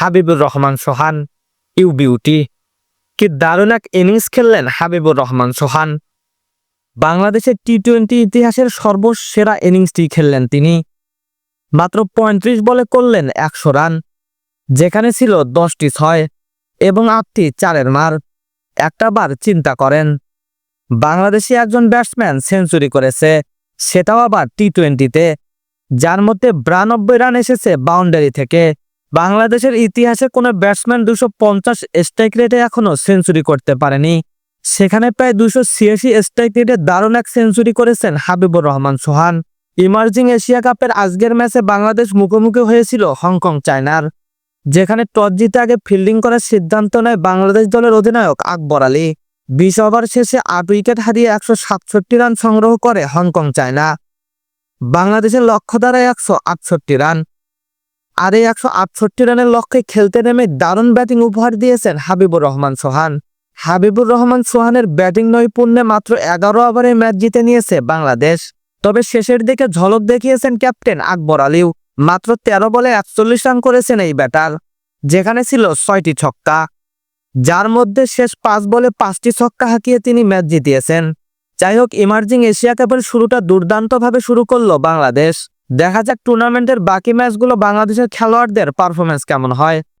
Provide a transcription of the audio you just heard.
Habibur Rahman Sohan you beauty কি দারুণ এক ইনিংস খেললেন হাবিবুর রহমান সোহান। বাংলাদেশের টি টোয়েন্টি ইতিহাসের সর্বসেরা ইনিংসটি খেললেন তিনি। মাত্র পঁয়ত্রিশ বলে করলেন একশো রান, যেখানে ছিল দশটি ছয় এবং আটটি চারের মার। একটা বার চিন্তা করেন, বাংলাদেশি একজন ব্যাটসম্যান সেঞ্চুরি করেছে, সেটাও আবার টি টোয়েন্টিতে যার মধ্যে বিরানব্বই রান এসেছে বাউন্ডারি থেকে। বাংলাদেশের ইতিহাসে কোনো ব্যাটসম্যান দুশো পঞ্চাশ স্ট্রাইক রেটে এখনও সেঞ্চুরি করতে পারেনি। সেখানে প্রায় দুশো ছিয়াশি স্ট্রাইক রেটে দারুণ এক সেঞ্চুরি করেছেন হাবিবুর রহমান সোহান। ইমার্জিং এশিয়া কাপের আজকের ম্যাচে বাংলাদেশ মুখোমুখি হয়েছিল হংকং চায়নার, যেখানে টস জিতে আগে ফিল্ডিং করার সিদ্ধান্ত নেয় বাংলাদেশ দলের অধিনায়ক আকবর আলী। বিশ ওভার শেষে আট উইকেট হারিয়ে একশো সাতষট্টি রান সংগ্রহ করে হংকং চায়না। বাংলাদেশের লক্ষ্য দ্বারায় একশো আটষট্টি রান। আর এই একশো আটষট্টি রানের লক্ষ্যে খেলতে নেমে দারুণ ব্যাটিং উপহার দিয়েছেন হাবিবুর রহমান সোহান। হাবিবুর রহমান সোহানের ব্যাটিং নৈপুণ্যে মাত্র এগারো ওভারে ম্যাচ জিতে নিয়েছে বাংলাদেশ। তবে শেষের দিকে ঝলক দেখিয়েছেন ক্যাপ্টেন আকবর আলীও। মাত্র তেরো বলে একচল্লিশ রান করেছেন এই ব্যাটার, যেখানে ছিল ছয়টি ছক্কা। যার মধ্যে শেষ পাঁচ বলে পাঁচটি ছক্কা হাঁকিয়ে তিনি ম্যাচ জিতিয়েছেন। যাই হোক, ইমার্জিং এশিয়া কাপের শুরুটা দুর্দান্তভাবে শুরু করল বাংলাদেশ। দেখা যাক টুর্নামেন্টের বাকি ম্যাচগুলো বাংলাদেশের খেলোয়াড়দের পারফরমেন্স কেমন হয়।